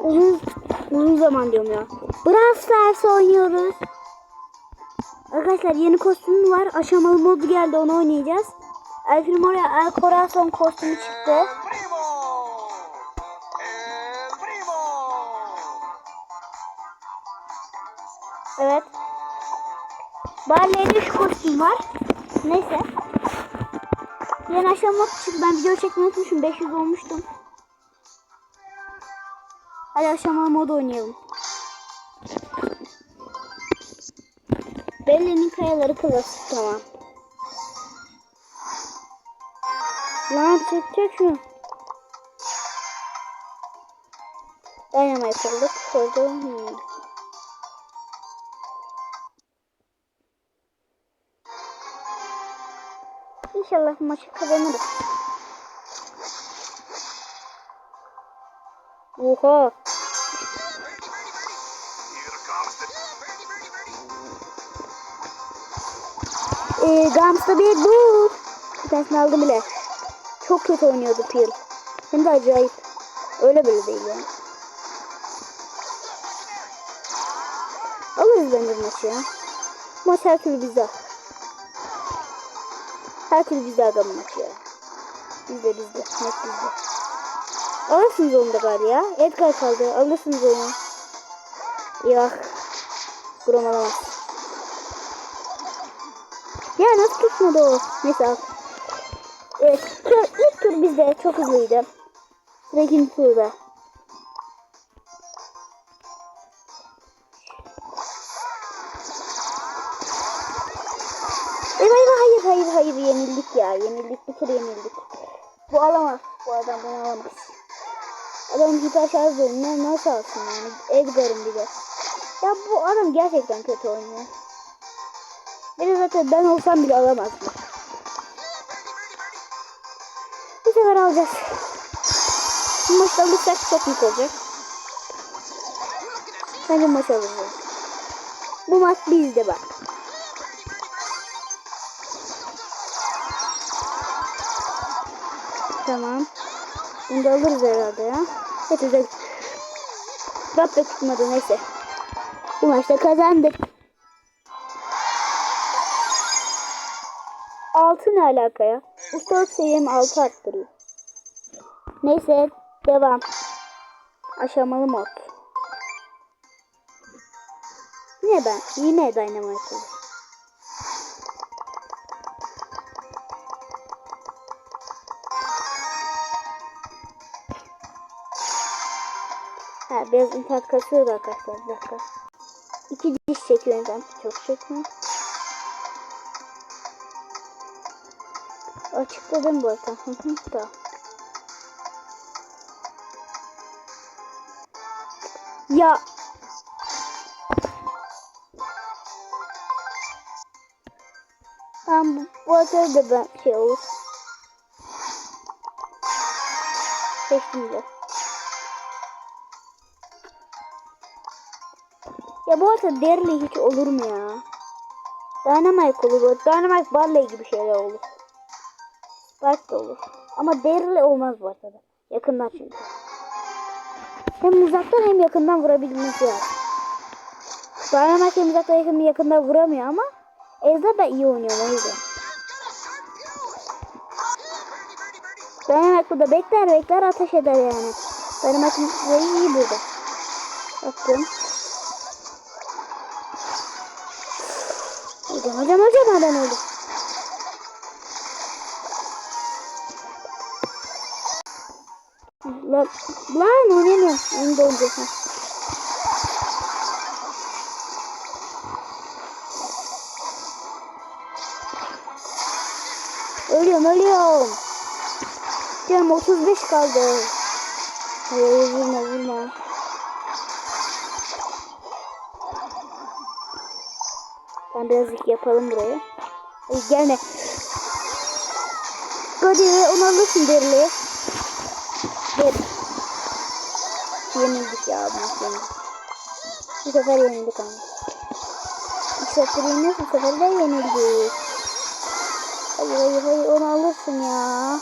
uzun uzun zaman diyorum ya. Brawl Stars oynuyoruz. Arkadaşlar yeni kostümü var. Aşamalı modu geldi onu oynayacağız. El Primo'ya El Corazon kostümü çıktı. El primo. El primo. Evet. Barley'de şu kostüm var. Neyse. Yeni aşamalı çıktı. Ben video çekmeyi unutmuşum. 500 olmuştum. Hadi aşamalı mod oynayalım. Belli'nin kayaları klasik tamam. Lan çek çek şunu. Dynamite. Koydum. Hmm. İnşallah maçı kazanırız. Oha. Here comes the Ee, Gams'ta bir aldım bile. Çok kötü oynuyordu Peel. Hem de acayip. Öyle böyle değil yani. Alırız bence bu maçı ya. Maç her türlü bizde. Her türlü bizde bu maçı ya. Bizde bizde. Net bizde. Alırsınız onu da gari ya. Edgar kaldı. Alırsınız onu. Yok. Grom alamaz. Ya nasıl tutmadı o? Neyse al. Evet. Tur, ilk tur bizde çok hızlıydı. Sıra ikinci turda. Eyvah eyvah hayır hayır hayır yenildik ya. Yenildik bir tur yenildik. Bu alamaz. Bu adam bunu alamaz. Adam hiper şarj ne nasıl alsın yani? Edgar'ın bir de. Ya bu adam gerçekten kötü oynuyor. De zaten ben olsam bile alamazdım. Bu sefer alacağız. Bu maçta alırsak çok mutlu olacak. Bence maç alırız. Bu maç bizde bak. Tamam. Bunu da alırız herhalde ya. Güzel. Rap da tutmadı neyse. Bu maçta kazandık. Altı ne alaka ya? Ustalık seviyemi altı arttırıyor. Neyse devam. Aşamalı mod. Yine ben. Yine Dynamite Ha biraz internet kasıyordu arkadaşlar. Bir dakika. İki diş çekiyor internet. Çok çekmiyor. Açıkladım bu arada. Tamam. Ya. Tamam bu, bu arada da ben şey olur. Seçtim de. Ya bu arada Derli hiç olur mu ya? Dynamite olur. Dynamite Barley gibi şeyler olur. Spark da olur. Ama Daryl olmaz bu arada. Yakından çünkü. Hem uzaktan hem yakından vurabilmesi lazım. Dynamite hem uzaktan hem yakından vuramıyor ama Ezra da iyi oynuyor o yüzden. Dynamite burada bekler bekler ateş eder yani. Dynamite'in iyi burada. Baktım. Hocam hocam hocam ben öldüm. Lan, lan oynamıyorum. Onu da oynayacağım. Ölüyorum ölüyorum. Canım 35 kaldı. Hayır vurma vurma. Ben birazcık yapalım burayı. Ay, gelme. Hadi onu alırsın derli. Ver. Yenildik ya bu yenildik. Bu sefer yenildik ama. İlk sefer yenildik bu sefer de yenildik. Hayır hayır hayır onu alırsın ya.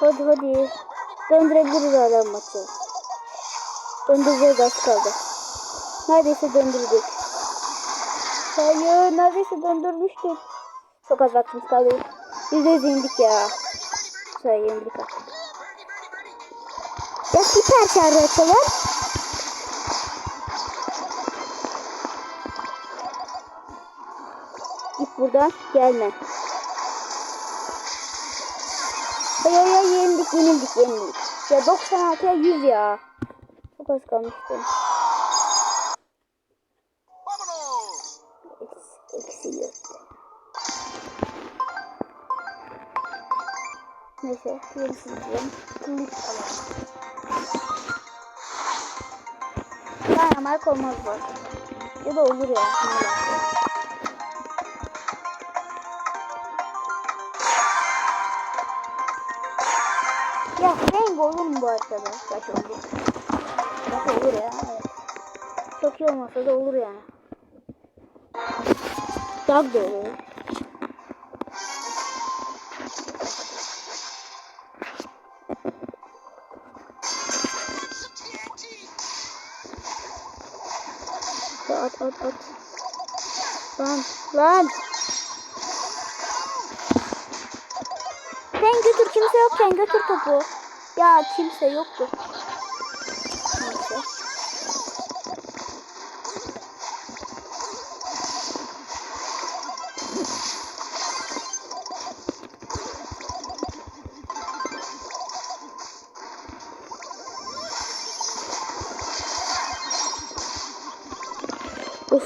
Hadi hadi. Döndürebiliriz hala maçı. Döndüreceğiz az kaldı. Neredeyse döndürdük. Hayır neredeyse döndürmüştük. Çok az vaktimiz kaldı. Yüzde yüz yenildik ya. Sonra yenildik artık. Ya süper şarjı açalım. Git buradan gelme. Hayır hayır yenildik yenildik yenildik. Ya 96'ya 100 ya. Çok az kalmıştı. Diyelim. Kılıç alalım. Dynamite olmaz var. Ya da olur ya. Ya Fang olur mu bu arkada? Kaç olur? Kaç olur ya? Evet. Çok iyi olmasa da olur yani. Dog da olur. At. Lan lan. Sen götür kimse yokken götür topu. Ya kimse yoktu.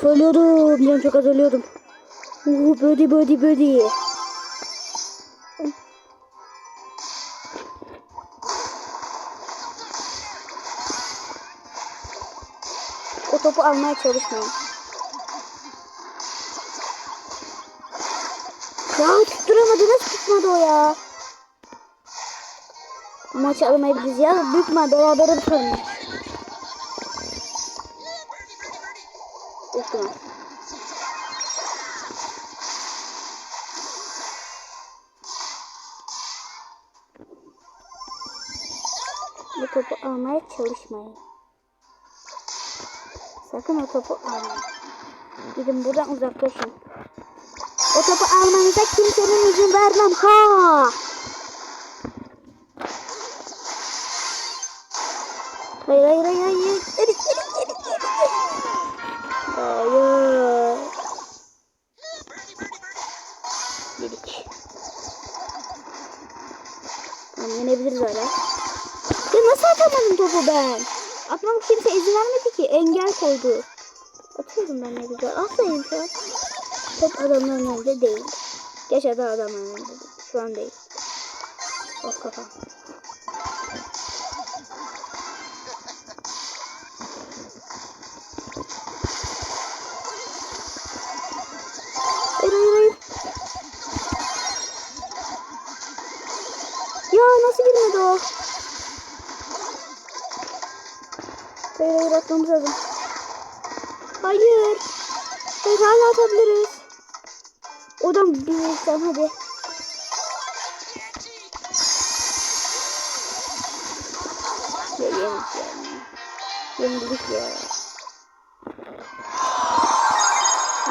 Ölüyordum. Ben çok az ölüyordum. Uuu bödi bödi bödi. O topu almaya çalışmayın. Ya tutturamadı. Nasıl tutmadı o ya? Maçı alamayabiliriz ya. Büyük beraber tutalım. İhtimal. Bu topu almaya çalışmayın. Sakın o topu almayın. Gidin buradan uzaklaşın. O topu almanıza kimsenin izin vermem. Ha! Atamadım topu ben? Atmam kimse izin vermedi ki. Engel koydu. Atıyorum ben ne güzel. Atlayayım şu. Top adamların önünde değil. Geç adam adamların önünde. Şu an değil. Oh kafam. Hayır atmamız lazım. Hayır. Hayır hala atabiliriz. Odan bir sen hadi. Ya yenildik ya. Yenildik ya.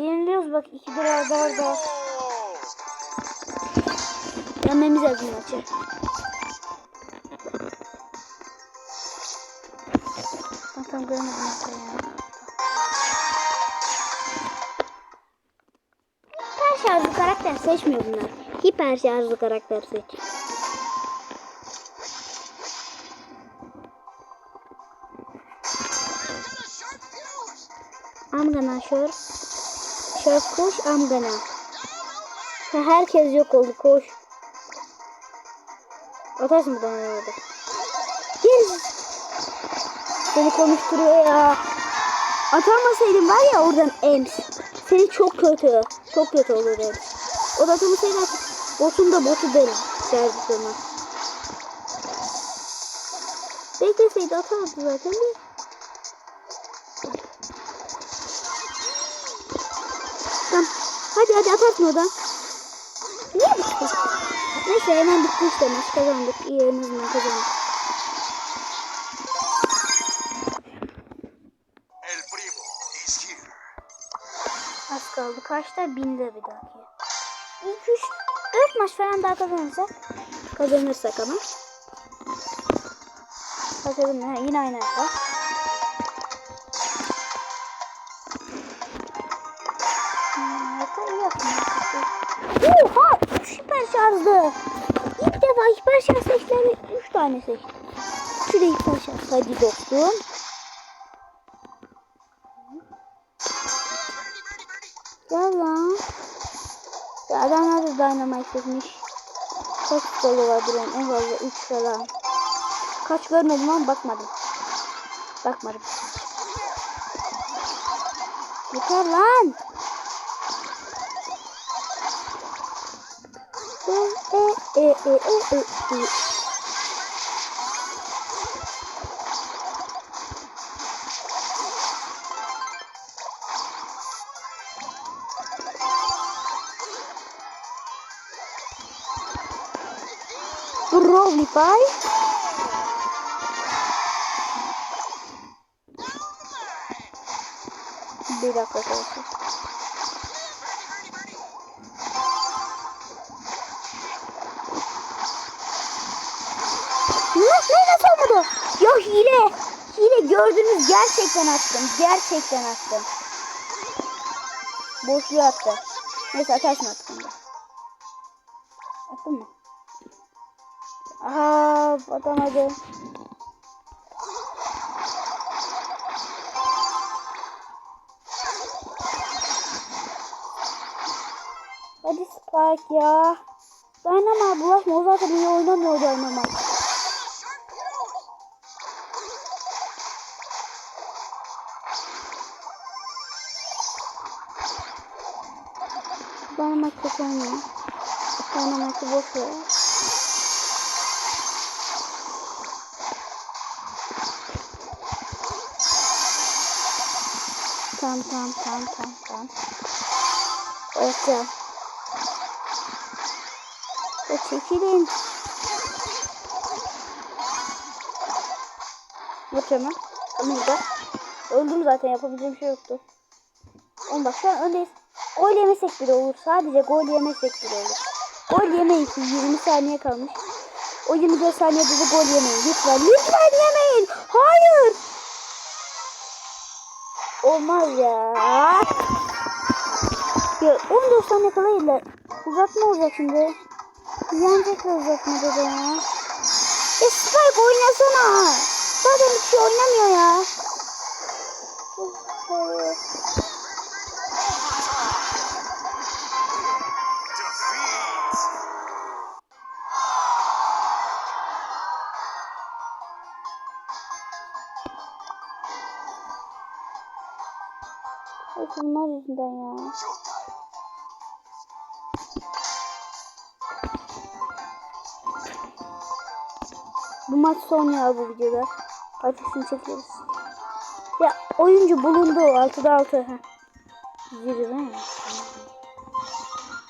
Yeniliyoruz bak iki arda arda. Yenmemiz lazım maçı. Tam göremedim hatta ya. Hiper şarjlı karakter seçmiyor bunlar. Hiper şarjlı karakter seç. I'm gonna sure. Sure koş I'm gonna. Herkes yok oldu koş. Atarsın buradan herhalde. Beni konuşturuyor ya. Atamasaydım var ya oradan Ems. Seni çok kötü. Çok kötü olur Ems. O da atamasaydı botun da botu derim. Derdi sana. Bekleseydi atardı zaten de. Tamam. Hadi hadi atarsın oradan. Niye bitti? Neyse hemen bitti işte maç kazandık. İyi en azından kazandık. Kaçta? Binde bir dahaki. İlk üç, dört maç falan daha kazanırsak. Kazanırsak ama. Kazanırsak yine aynı. Hmm, yaptın. Oha! Süper şarjlı. İlk defa hiper şarj seçtiğimi üç tane seçtim. Şuraya hiper şarj. Hadi dostum. Adam nerede dynamite çekmiş? Kaç kolu var buranın en fazla 3 falan. Kaç görmedim ama bakmadım. Bakmadım. Yeter lan. E e e e e e. Rollify. Bir dakika arkadaşlar. Ne nasıl olmadı? Ya hile. Hile gördünüz gerçekten attım. Gerçekten attım. Boşluğa attı. Neyse atarsın attım da. Aha atamadı. Hadi Spike ya. Dayanama bulaşma o zaten iyi oynamıyor dayanama. Dayanama kötü oynuyor. Dayanamakı boş ver. Tamam tamam tamam tamam tamam. Oyatacağım. Ya çekilin. Vuracağım ben. Ama burada. Öldüm zaten yapabileceğim şey yoktu. Oğlum bak şu öndeyiz. Gol yemesek bile olur. Sadece gol yemesek bile olur. Gol yemeyin ki 20 saniye kalmış. O 24 saniyede de gol yemeyin. Lütfen lütfen yemeyin. Olmaz ya. Ya 14 saniye kala ile uzatma olacak şimdi. Yenecekler uzatmada da ya. Ya Spike oynasana. Zaten bir şey oynamıyor ya. Defeat. Bunlar yüzünden ya. Bu maç son ya bu videoda. Artık çekeriz. Ya oyuncu bulundu. 6'da 6. Heh. Zirve mi?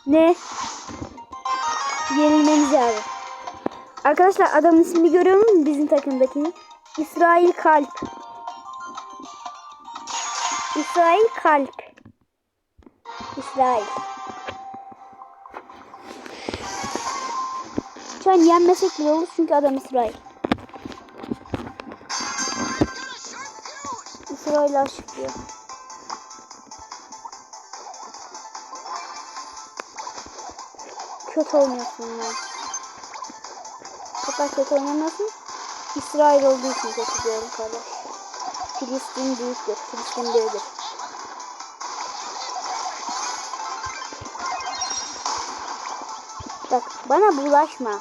Ne? Yenilmemiz yani. Arkadaşlar adamın ismini görüyor musunuz bizim takımdaki? İsrail Kalp. İsrail Kalp. İsrail. Şu an yenmesek bile olur çünkü adam İsrail. İsrail aşık diyor. Kötü oynuyorsun ya. Kadar kötü oynamıyorsun. İsrail olduğu için kötü diyorum kardeş. Filistin büyüktür. Filistin büyüktür. Bak bana bulaşma.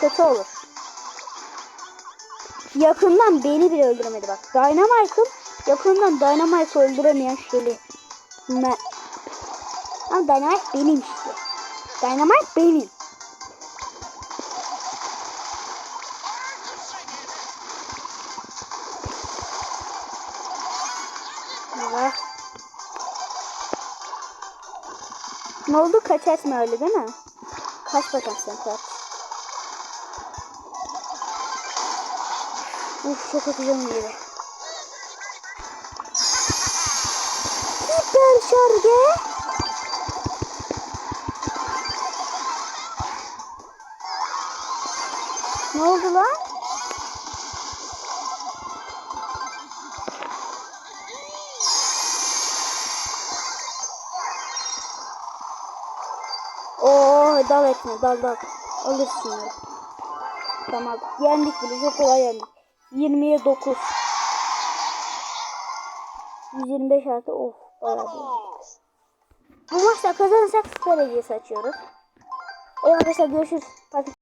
Kötü olur. Yakından beni bile öldüremedi bak. Dynamite'ın yakından Dynamite'ı öldüremeyen Shelly. Ne? Ama Dynamite benim işte. Dynamite benim. Bak. Ne oldu? Kaçarsın öyle değil mi? Kaç bakalım sen kaç. Uf çok atacağım yeri. Hiper şarjı. Ne oldu lan? Oo dal etme dal dal. Alırsın onu. Tamam yendik bile çok kolay yendik. 20'ye 9. 125 artı of bayağı. Bu maçta kazanırsak süper hediyesi açıyoruz. Evet arkadaşlar görüşürüz. Takip